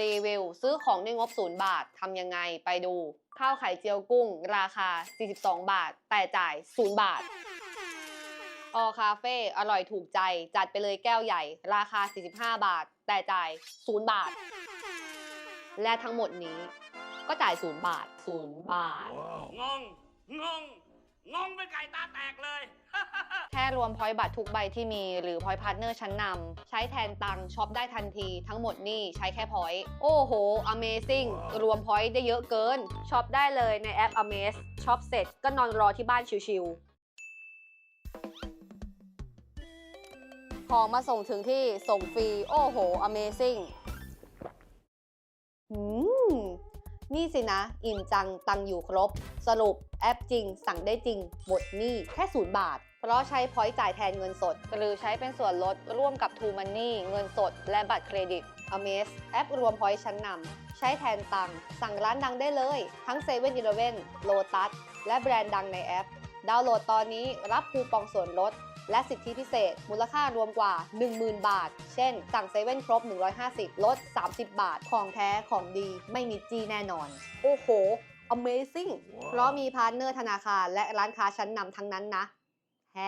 รีวิว ซื้อของด้วยงบ0บาททำยังไงไปดู ข้าวไข่เจียวกุ้ง ราคา 42 บาท แต่จ่าย 0 บาท ออคาเฟ่อร่อยถูกใจ จัดไปเลยแก้วใหญ่ ราคา 45 บาท แต่จ่าย 0 บาท และทั้งหมดนี้ก็จ่าย 0 บาท 0 บาท งง งง งงเป็นไก่ตาแตกเลย แค่รวมพอยต์บัตรทุกใบที่มี หรือพอยต์พาร์ทเนอร์ชั้นนำใช้แทนตังค์ช็อปได้ทันที ทั้งหมดนี่ใช้แค่พอยต์โอ้โห Amazing รวมพอยต์ได้เยอะเกินช็อปได้เลยในแอป Amaze ช็อปเสร็จก็นอนรอที่บ้านชิวๆของมาส่งถึงที่ส่งฟรี โอ้โห Amazing อืม นี่สินะ อิ่มจังตังอยู่ครบ สรุปแอปจริง สั่งได้จริงหมดหนี่แค่ศูนย์บาท เพราะใช้พอยต์จ่ายแทนเงินสด หรือใช้เป็นส่วนลดร่วมกับ True Money เงินสด และบัตรเครดิต a m a z แอปรวมพอยต์ชั้นนำใช้แทนตังสั่งร้านดังได้เลย ทั้ง7 e เ e ่ e อ Lotus และแบรนด์ดังในแอป ดาวน์โหลดตอนนี้รับคูปองส่วนลด และสิทธิพิเศษ มูลค่ารวมกว่า 10,000 บาท เช่น สั่งเซเว่นครบ 150 ลด 30 บาท ของแท้ของดีไม่มีจี้แน่นอน โอ้โห Amazing เพราะมีพาร์ทเนอร์ธนาคารและร้านค้าชั้นนำทั้งนั้นนะแฮ